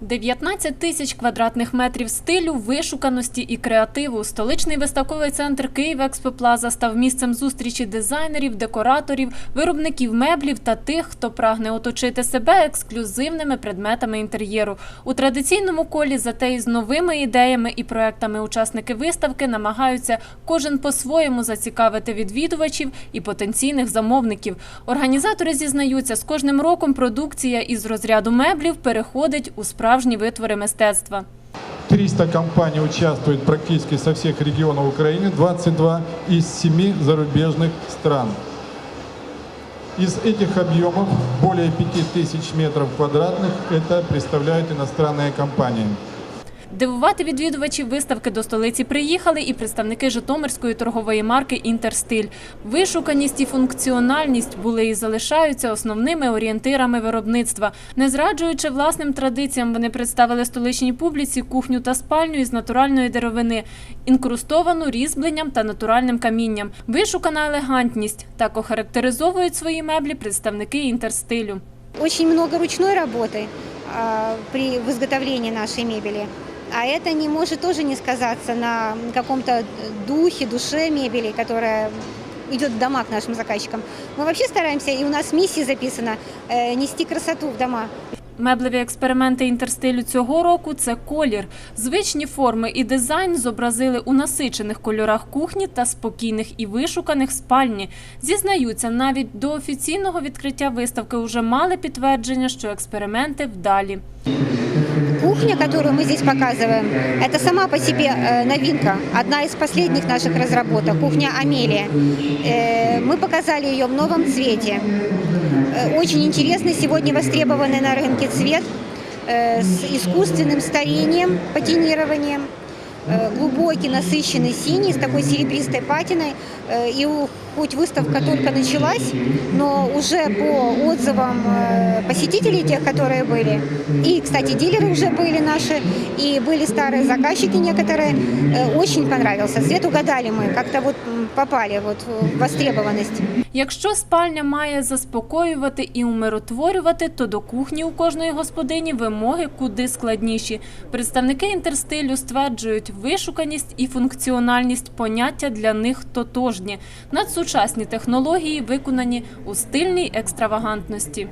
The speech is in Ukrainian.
19 тисяч квадратних метрів стилю, вишуканості і креативу. Столичний виставковий центр Київ Експоплаза став місцем зустрічі дизайнерів, декораторів, виробників меблів та тих, хто прагне оточити себе ексклюзивними предметами інтер'єру. У традиційному колі зате із новими ідеями і проектами учасники виставки намагаються кожен по-своєму зацікавити відвідувачів і потенційних замовників. Організатори зізнаються, з кожним роком продукція із розряду меблів переходить у справжні витвори мистецтва. 300 компаний участвует практически со всех регионов Украины, 22 из 7 зарубежных стран. Из этих объемов более 5000 метров квадратных это представляют иностранные компании. Дивувати відвідувачів виставки до столиці приїхали і представники Житомирської торгової марки Інтерстиль. Вишуканість і функціональність були і залишаються основними орієнтирами виробництва. Не зраджуючи власним традиціям, вони представили столичній публіці кухню та спальню із натуральної деревини, інкрустовану різьбленням та натуральним камінням. Вишукана елегантність. Так охарактеризовують свої меблі представники інтерстилю. Очень много ручной работы при в изготовлении нашей. А это не может тоже не сказаться на каком-то духе, душе мебели, которая идет в дома к нашим заказчикам. Мы вообще стараемся, и у нас миссия записана, э, нести красоту в дома. Меблеві експерименти інтерстилю цього року це колір. Звичні форми і дизайн зобразили у насичених кольорах кухні та спокійних і вишуканих спальні. Зізнаються, навіть до офіційного відкриття виставки вже мали підтвердження, що експерименти вдалі. Кухня, которую мы здесь показываем, это сама по себе э, новинка, одна из последних наших разработок, кухня Амелия. Э, Мы показали ее в новом цвете. Э, Очень интересный сегодня востребованный на рынке цвет с искусственным старением, патинированием. Э, Глубокий, насыщенный синий с такой серебристой патиной. Э, И у- хоть выставка только началась, но уже по отзывам э, посетителей тех, которые были, и, кстати, дилеры уже были наши, и были старые заказчики некоторые, э, очень понравился. Цвет угадали мы, как-то вот м, попали вот в востребованность. Якщо спальня має заспокоювати і умиротворювати, то до кухні у кожної господині вимоги куди складніші. Представники інтерстилю стверджують, вишуканість і функціональність поняття для них тотожні. Надсучасні технології виконані у стильній екстравагантності.